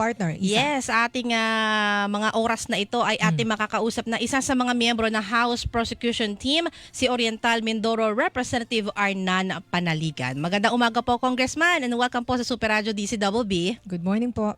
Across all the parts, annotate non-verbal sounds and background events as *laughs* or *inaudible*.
partner. Isa. Yes, ating ah, mga oras na ito ay ating makakausap na isa sa mga miyembro ng House Prosecution Team, si Oriental Mindoro Representative Arnan Panaligan. Magandang umaga po, Congressman, and welcome po sa Super Radio DCWB. Good morning po.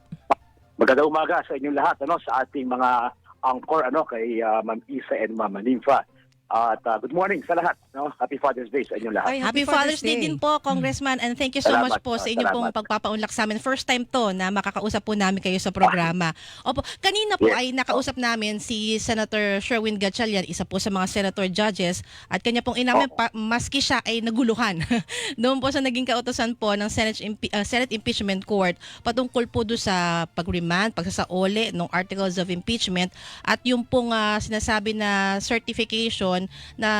Magandang umaga sa inyong lahat ano sa ating mga anchor ano kay uh, Ma'am Isa and Ma'am Ninfa. At uh, good morning sa lahat no. Happy Father's Day sa inyong lahat. Ay, Happy, Father's Day. din po, Congressman, and thank you so Salamat much po sa po, inyo pong pagpapaunlak sa amin. First time to na makakausap po namin kayo sa programa. Opo, kanina po Yes. ay nakausap namin si Senator Sherwin Gatchalian, isa po sa mga senator judges, at kanya pong inamin, Oo. pa, maski siya ay naguluhan. *laughs* Doon po sa naging kautosan po ng Senate, Impe- uh, Senate Impeachment Court patungkol po do sa pag-remand, pagsasaoli ng articles of impeachment at yung pong ah, sinasabi na certification na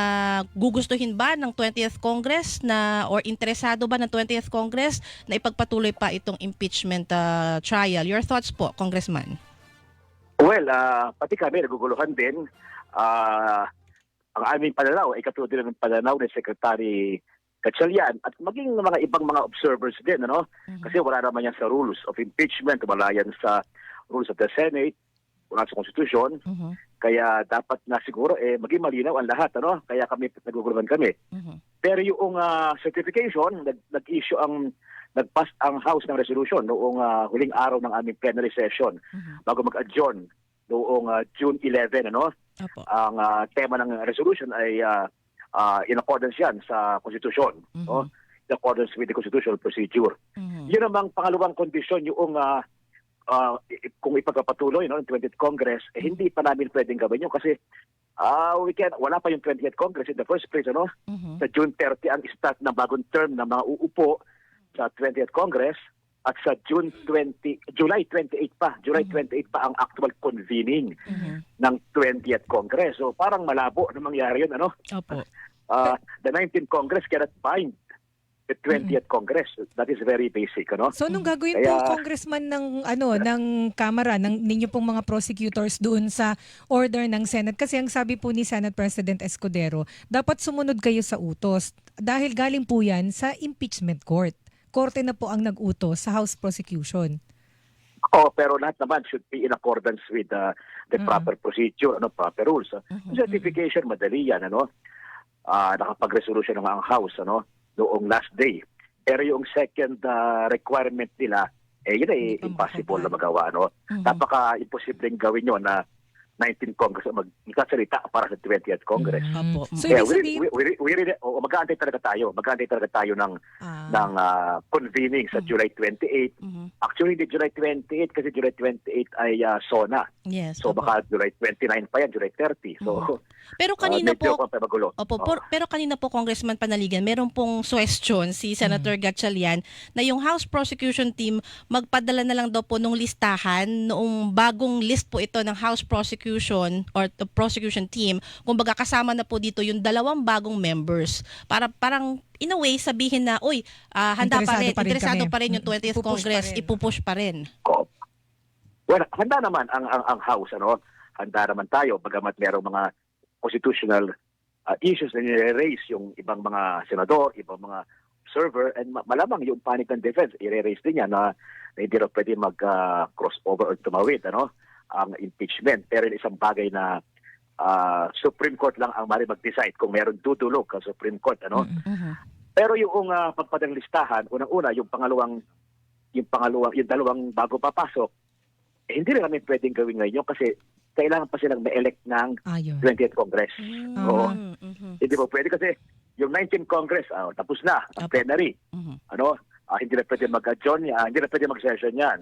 gugustuhin ba ng 20th Congress na or interesado ba ng 20th Congress na ipagpatuloy pa itong impeachment ah, trial. Your thoughts po, Congressman? Well, uh, pati kami naguguluhan din. Ah, ang aming pananaw ay katulad din ng pananaw ni Secretary Gatchalian at maging ng mga ibang mga observers din ano kasi wala naman yan sa rules of impeachment, wala yan sa rules of the Senate, wala sa Constitution. Mhm. Kaya dapat na siguro eh maging malinaw ang lahat ano. Kaya kami naguguluhan kami. Mhm. Pero yung ah, certification, nag, nag-issue ang nag-pass ang House ng resolution noong ah, huling araw ng aming plenary session Mhm. bago mag-adjourn noong ah, June 11 ano. Opo. Ang ah, tema ng resolution ay ah, ah, in accordance yan sa Constitution, Mhm. no? In accordance with the constitutional procedure. Mhm. Yun namang pangalawang kondisyon yung ah, i- kung ipagpapatuloy no ng 20th Congress, eh, hindi pa namin pwedeng gawin yun kasi ah we can, wala pa yung 20th Congress in the first place ano Mhm. sa June 30 ang start ng bagong term ng mga uupo sa 20th Congress at sa June 20 July 28 pa July 28 pa ang actual convening Mhm. ng 20th Congress so parang malabo na mangyari yun ano Opo. Ah, the 19th Congress cannot bind 20th Congress that is very basic ano So anong gagawin Kaya- po congressman ng ano ng Kamara ng ninyo pong mga prosecutors doon sa order ng Senate kasi ang sabi po ni Senate President Escudero, dapat sumunod kayo sa utos dahil galing po 'yan sa impeachment court. Korte na po ang nag-utos sa House prosecution. oh pero lahat naman should be in accordance with uh, the Mhm. proper procedure ano proper rules Mhm. certification madali yan ano Ah, nakapag-resolution ng ang house ano noong last day. Pero yung second ah, requirement nila eh yun ay Hindi pa impossible na magawa ano Mhm. napaka imposibleng gawin yun na 19 Congress ang magkasalita para sa 20th Congress. Mm. Opo. So ibig we, sabihin, we, we, we really, oh, mag-aantay talaga tayo. Mag-aantay talaga tayo ng, ah, ng ah, convening sa Mhm. July 28. Mhm. Actually, hindi July 28 kasi July 28 ay ah, SONA. Yes. So opo. baka July 29 pa yan, July 30. So *laughs* Pero ah, kanina medyo po, pa magulo. Opo, Oh. por- pero kanina po Congressman Panaligan, meron pong question si Senator Gatchalian na yung House Prosecution Team magpadala na lang daw po nung listahan noong bagong list po ito ng House Prosecution or the Prosecution Team. Kumbaga kasama na po dito yung dalawang bagong members para parang in a way sabihin na, uy, ah, handa pa rin, pa rin interesado kami. pa rin yung 20th Ipupush pa Congress, rin. ipupush pa rin. Well, handa naman ang, ang, ang House. Ano? Handa naman tayo bagamat merong mga constitutional ah, issues na nire-raise yung ibang mga senador, ibang mga observer, and ma- malamang yung panic ng defense, i-raise din yan na, na hindi raw pwede mag-crossover or tumawid ano, ang impeachment. Pero isang bagay na ah, Supreme Court lang ang mari mag-decide kung meron tutulog ang Supreme Court. Ano? Mhm. Pero yung uh, pagpadang listahan, unang-una, yung pangalawang, yung pangalawang, yung dalawang bago papasok, eh, hindi rin namin pwedeng gawin ngayon kasi kailangan pa silang ma-elect ng ayun. 20th Congress. Mm, Oo. mhm, Hindi po pwede kasi yung 19th Congress, ah, tapos na, ang plenary. mhm. Ano, ah, hindi na pwede mag-adjourn yan, hindi na pwede mag-session yan.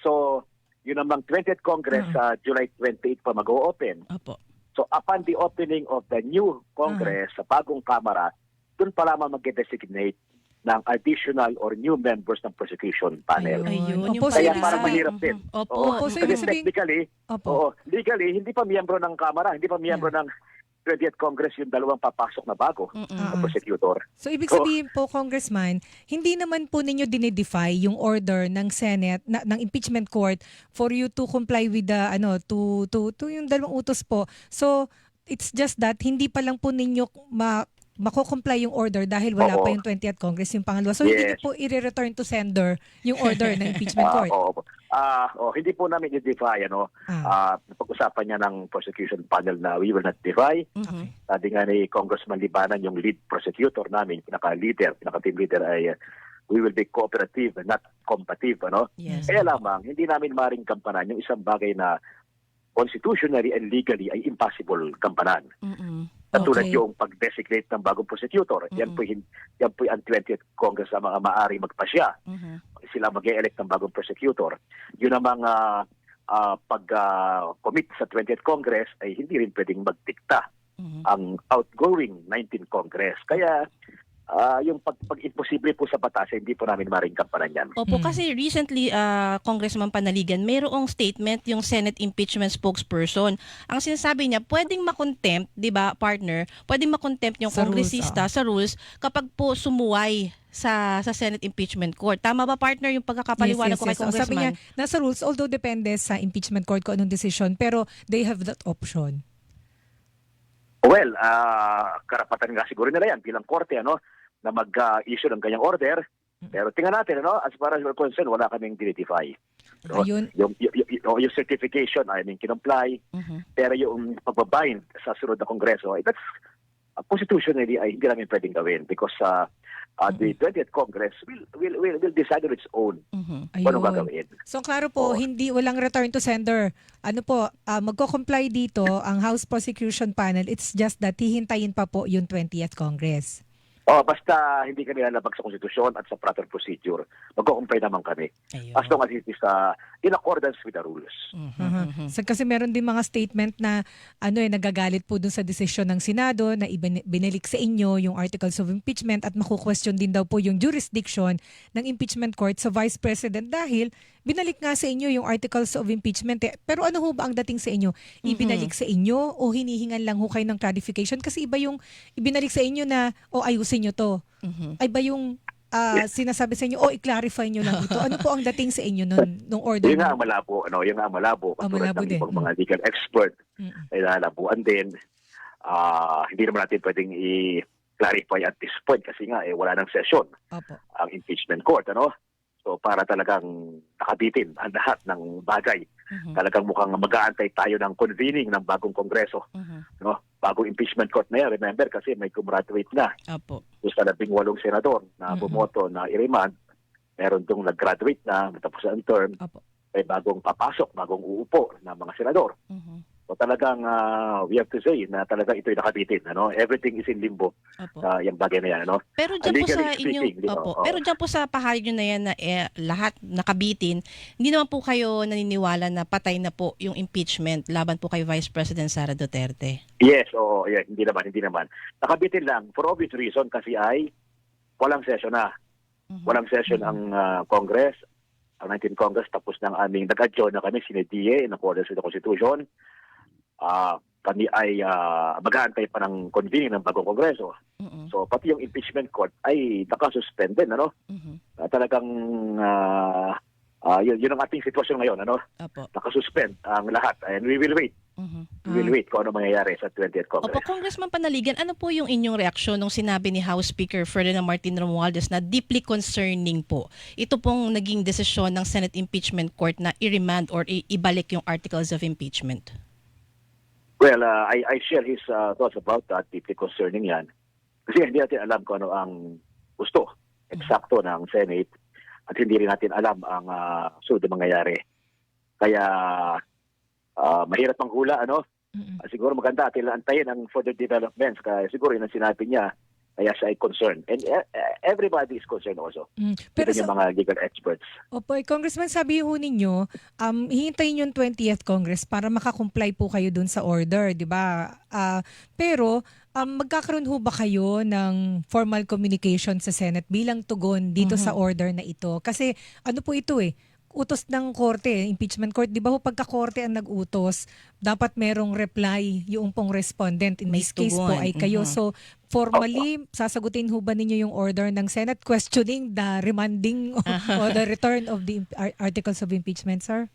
So, yun namang 20th Congress Mm. sa July 28 pa mag-o-open. Opo. So upon the opening of the new Congress sa bagong Kamara, doon pa lamang mag-designate ng additional or new members ng prosecution panel. Ayun, yung Opo, so Kaya ibig parang mahirap din. Opo. Opo, so Kasi technically, Opo. oo, legally, hindi pa miyembro ng Kamara, hindi pa miyembro ng 20th Congress yung dalawang papasok na bago na Ah. prosecutor. So ibig sabihin po Congressman, hindi naman po ninyo dinedefy yung order ng Senate na, ng impeachment court for you to comply with the ano to to to yung dalawang utos po. So it's just that hindi pa lang po ninyo ma mako-comply yung order dahil wala Oo. pa yung 20th Congress yung pangalawa. So hindi Yes. niyo po i-return to sender yung order ng impeachment *laughs* Ah, court. oo po. Ah, oh, hindi po namin i-defy ano. Ah, Ah, napag-usapan niya ng prosecution panel na we will not defy. Mhm. okay. Sabi nga ni Congressman Libanan, yung lead prosecutor namin, pinaka-leader, pinaka-team leader ay uh, we will be cooperative and not combative. Ano? Yes. Kaya lamang, hindi namin maring kampanan yung isang bagay na constitutionally and legally ay impossible kampanan. Mhm. Katulad Okay. yung pag-designate ng bagong prosecutor. Yan po yan po ang 20th Congress ang mga maari magpasya. Mhm. Sila mag elect ng bagong prosecutor. Yun ang mga ah, pag-commit sa 20th Congress ay hindi rin pwedeng magdikta Mhm. ang outgoing 19th Congress. Kaya ah, yung pag, pag-imposible po sa batas, hindi po namin maring kampanan yan. Opo, Mm. kasi recently, ah, Congressman Panaligan, mayroong statement yung Senate impeachment spokesperson. Ang sinasabi niya, pwedeng makontempt, di ba, partner, pwedeng makontempt yung Sa rules, kongresista sa rules kapag po sumuway sa sa Senate impeachment court. Tama ba, partner, yung pagkakapaliwanag ko kay O, Sabi niya, Congressman? nasa rules, although depende sa impeachment court kung anong decision, pero they have that option. Well, ah, karapatan nga siguro nila yan bilang korte ano, na mag-issue ng kanyang order. Pero tingnan natin, ano, as far as we're concerned, wala kaming dinidify. No? Ayun. Yung, yung, yung, yung certification, I mean, kinomply, Mhm. pero yung pagbabind sa sunod na kongreso, eh, that's uh, constitutionally ay hindi namin pwedeng gawin because uh, uh, the 20th Congress will, will, will, will decide on its own Mhm. kung Ayun. gagawin. So klaro po, Oo. hindi walang return to sender. Ano po, ah, magko-comply dito ang House Prosecution Panel. It's just that hihintayin pa po yung 20th Congress. Oh, basta hindi kami lalabag sa konstitusyon at sa proper procedure. Mag-comply naman kami. Ayun. As long as it is uh, in accordance with the rules. Mhm. Aha. Mhm. So, kasi meron din mga statement na ano eh nagagalit po dun sa desisyon ng Senado na ibin- binalik sa inyo yung articles of impeachment at maku-question din daw po yung jurisdiction ng impeachment court sa Vice President dahil binalik nga sa inyo yung articles of impeachment eh. Pero ano ho ba ang dating sa inyo? Ibinalik sa inyo o hinihingan lang ho kayo ng clarification? Kasi iba yung ibinalik sa inyo na o ayusin nyo to. Mhm. Ay ba yung ah, sinasabi sa inyo o i-clarify nyo lang ito? Ano po ang dating sa inyo nun, nung order? Yun nga ang malabo, ano, yun nga ang malabo. Katulad malabo ng din. ibang mga legal expert Mm-mm. ay lalabuan din. Ah, hindi naman natin pwedeng i-clarify at this point kasi nga eh, wala nang session Opo. ang impeachment court. ano So para talagang nakabitin ang lahat ng bagay. Mhm. Talagang mukhang mag-aantay tayo ng convening ng bagong kongreso. Mhm. No? Bagong impeachment court na yan. Remember kasi may gumraduate na. Opo. Doon sa labing walong senador na bumoto na i-remand. Meron dong nag-graduate na, natapos ang term. Opo. May bagong papasok, bagong uupo na mga senador. So talagang ah, we have to say na talagang ito'y nakabitin. Ano? Everything is in limbo Opo. sa yung bagay na yan. Ano? Pero dyan po sa inyong, speaking, opo, pero dyan po sa pahayag nyo na yan na eh, lahat nakabitin, hindi naman po kayo naniniwala na patay na po yung impeachment laban po kay Vice President Sara Duterte. Yes, oo, yeah, hindi naman, hindi naman. Nakabitin lang for obvious reason kasi ay walang session na. Mhm. Walang session Mhm. ang ah, Congress, ang 19 Congress, tapos ng aming nag-adjourn na kami, sinediye in accordance with the Constitution. Ah, kami ay uh, mag-aantay pa ng convening ng bagong Kongreso. Mhm. So pati yung impeachment court ay nakasuspend din, ano? Mhm. Ah, talagang ah, ah, yun, yun ang ating sitwasyon ngayon, ano? Opo. Nakasuspend ang lahat. And we will wait. Mhm. We will Ah. wait kung ano mangyayari sa 20th Opo, Congress. Congressman Panaligan, ano po yung inyong reaksyon nung sinabi ni House Speaker Ferdinand Martin Romualdez na deeply concerning po ito pong naging desisyon ng Senate Impeachment Court na i-remand or i- ibalik yung articles of impeachment? Well, uh, I, I share his uh, thoughts about that, deeply concerning yan. Kasi hindi natin alam kung ano ang gusto, eksakto ng Senate, at hindi rin natin alam ang uh, sunod na mangyayari. Kaya, uh, mahirap ang hula, ano? Mm-mm. Uh, siguro maganda atin antayin ang further developments. Kaya siguro yun ang sinabi niya, kaya siya ay concerned. And uh, uh, everybody is concerned also. Mm. Pero sa, yung mga legal experts. Opo, eh, Congressman, sabi ho ninyo, um, hihintayin yung 20th Congress para makakomply po kayo dun sa order, di ba? Ah, pero, um, magkakaroon ho ba kayo ng formal communication sa Senate bilang tugon dito Mhm. sa order na ito? Kasi ano po ito eh, utos ng korte, impeachment court, di ba ho pagka-korte ang nag-utos, dapat merong reply yung pong respondent. In May this case po tugon. ay kayo. Mhm. So, formally, sasagutin ho ba ninyo yung order ng Senate questioning the remanding o the return of the articles of impeachment, sir?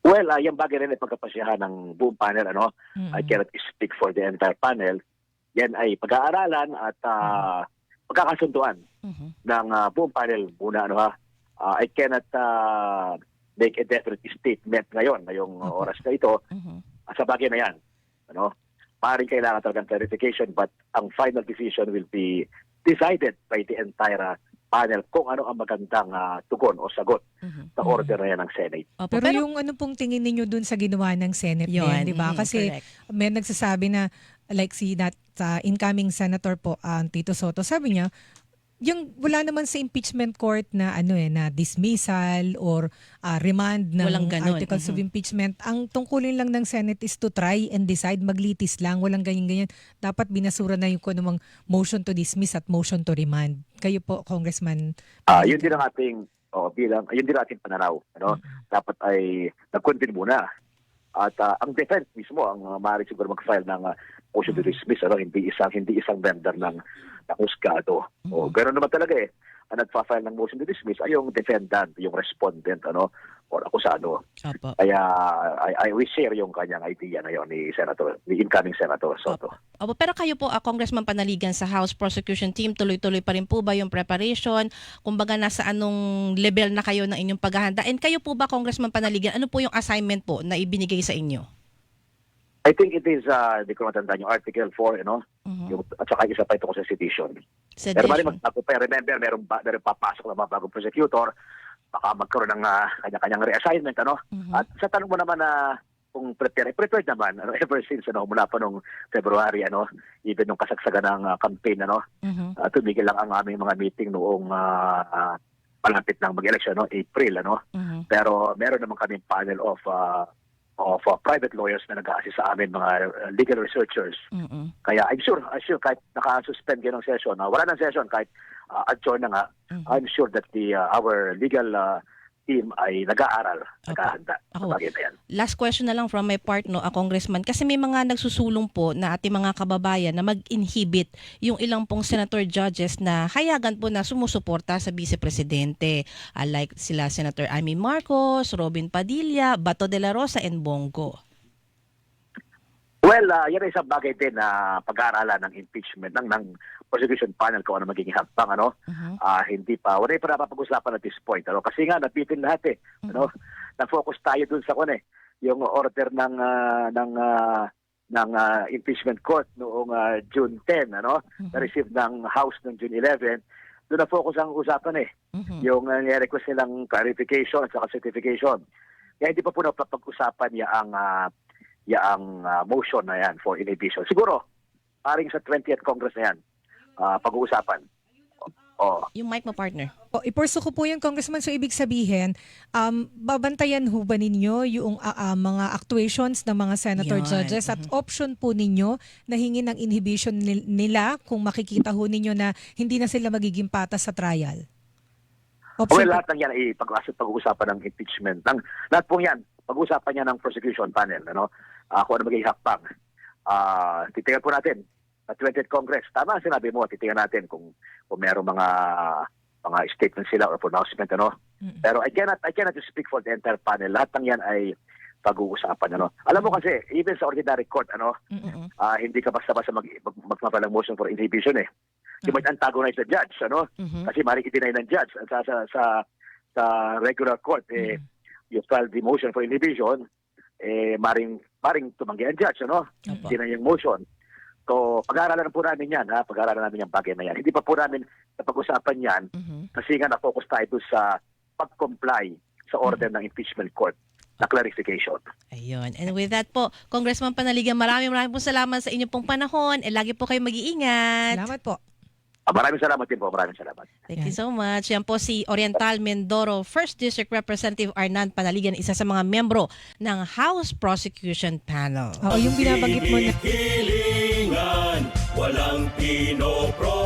Well, uh, yung bagay rin ay pagkapasyahan ng buong panel, ano? Mm-mm. I cannot speak for the entire panel. yan ay pag-aaralan at ah, pagkakasunduan Mhm. ng ah, buong panel muna ano ha. Ah, I cannot ah, make a definite statement ngayon, ngayong Opo. oras na ito Mhm. ah, sa bagay na yan. Ano? Maaaring kailangan talagang clarification but ang final decision will be decided by the entire ah, panel kung ano ang magandang ah, tugon o sagot Mhm. sa order na yan ng Senate. Opo, Pero, yung ano pong tingin ninyo dun sa ginawa ng Senate Yun, din, di ba? mhm, Kasi correct. may nagsasabi na like si that sa incoming senator po ah, Tito Soto sabi niya yung wala naman sa impeachment court na ano eh na dismissal or ah, remand ng Walang ganun, articles of mhm. impeachment ang tungkulin lang ng Senate is to try and decide maglitis lang walang ganyan ganyan dapat binasura na yung kung anumang motion to dismiss at motion to remand kayo po congressman Ah, yun din ang ating oh, bilang yun din ang ating pananaw, ano? Dapat ay nag-convene muna. At ah, ang defense mismo ang uh, maaari siguro mag-file ng ah, motion to dismiss, ano? Hindi isang hindi isang member ng ng husgado. O ganoon naman talaga eh. Ang nagfa-file ng motion to dismiss ay yung defendant, yung respondent, ano? Or akusado. Opo. Kaya I, I we share yung kanyang idea na yun ni Senator, ni incoming Senator Soto. Opo, pero kayo po, ah, Congressman Panaligan sa House Prosecution Team, tuloy-tuloy pa rin po ba yung preparation? Kumbaga, nasa anong level na kayo ng inyong paghahanda? And kayo po ba, Congressman Panaligan, ano po yung assignment po na ibinigay sa inyo? I think it is, uh, hindi ko matandaan yung Article 4, you know, Mhm. yung, at saka isa pa ito sa sedition. Sedition. Pero mali magbago pa, remember, meron, ba, meron papasok na mga bagong prosecutor, baka magkaroon ng ah, kanya-kanyang reassignment, ano? Mhm. At sa tanong mo naman na kung prepared, prepared naman, ano, *laughs* ever since, ano, mula pa nung February, ano, even nung kasagsagan ng ah, campaign, ano, Mhm. uh, tumigil lang ang aming mga meeting noong ah, ah, malapit ng mag-election, no, April, ano? Mhm. Pero meron naman kaming panel of ah, of ah, private lawyers na nag-assist sa amin, mga ah, legal researchers. Mhm. Kaya I'm sure, I'm sure kahit naka-suspend kayo ng session, ah, wala ng session kahit uh, adjourn na nga, Mhm. I'm sure that the ah, our legal ah, team ay nag-aaral, Opo. naghahanda sa bagay na yan. Last question na lang from my part, no, a congressman. Kasi may mga nagsusulong po na ating mga kababayan na mag-inhibit yung ilang pong senator judges na hayagan po na sumusuporta sa vice-presidente. Ah, like sila Senator Amy Marcos, Robin Padilla, Bato de la Rosa, and Bongo. Well, ah, yan ay isang bagay din na pag-aaralan ng impeachment ng, ng prosecution panel kung ano magiging hakbang, ano? Mhm. Ah, hindi pa, wala pa napapag-usapan at this point. Ano? Kasi nga, napitin lahat eh. Ano? Na-focus tayo dun sa kung eh, yung order ng ah, ng ah, ng ah, impeachment court noong ah, June 10, ano? Mhm. Na-receive ng House noong June 11. Doon na-focus ang usapan eh. Mhm. Yung uh, request nilang clarification at saka certification. Kaya hindi pa po napapag-usapan ya ang ah, ya ang ah, motion na yan for inhibition. Siguro, paring sa 20th Congress na yan, ah, pag-uusapan. Oh, Yung mic mo, partner. O, ipurso ko po yun, Congressman. So, ibig sabihin, um, babantayan ho ba ninyo yung ah, ah, mga actuations ng mga senator Yan, judges at mhm. option po ninyo na hingi ng inhibition nil- nila kung makikita ho ninyo na hindi na sila magiging patas sa trial? well, Option lahat ng yan ay pag pag-uusapan ng impeachment. Ng, lahat po yan, pag-uusapan niya ng prosecution panel. Ano? Ah, kung ano magiging hakbang. Ah, titingnan po natin sa 20th Congress. Tama ang sinabi mo, titingnan natin kung, kung meron mga mga statement sila or pronouncement ano. Mm. Pero I cannot I cannot speak for the entire panel. Lahat ng yan ay pag-uusapan ano. Alam mo kasi even sa ordinary court ano, Mhm. ah, hindi ka basta-basta mag mag, magpapalang motion for inhibition eh. You might antagonize the judge ano Mhm. kasi maring i-deny ng judge sa sa sa, sa regular court eh Mhm. you file the motion for inhibition eh maring maring tumanggi ang judge ano Opo. deny yung motion so pag-aaralan po namin yan ha pag-aaralan namin yung bagay na yan hindi pa po namin napag-usapan yan Mhm. kasi nga na-focus tayo doon sa pag-comply sa order ng impeachment court na clarification. Ayun. And with that po, Congressman Panaligan, maraming maraming po salamat sa inyong pong panahon. Eh, lagi po kayo mag-iingat. Salamat po. Ah, maraming salamat din po, maraming salamat. Thank you so much. Yan po si Oriental Mindoro, 1st District Representative Arnan Panaligan, isa sa mga membro ng House Prosecution Panel. Oo, yung binabanggit mo na Hilingan, walang pinoprotektahan.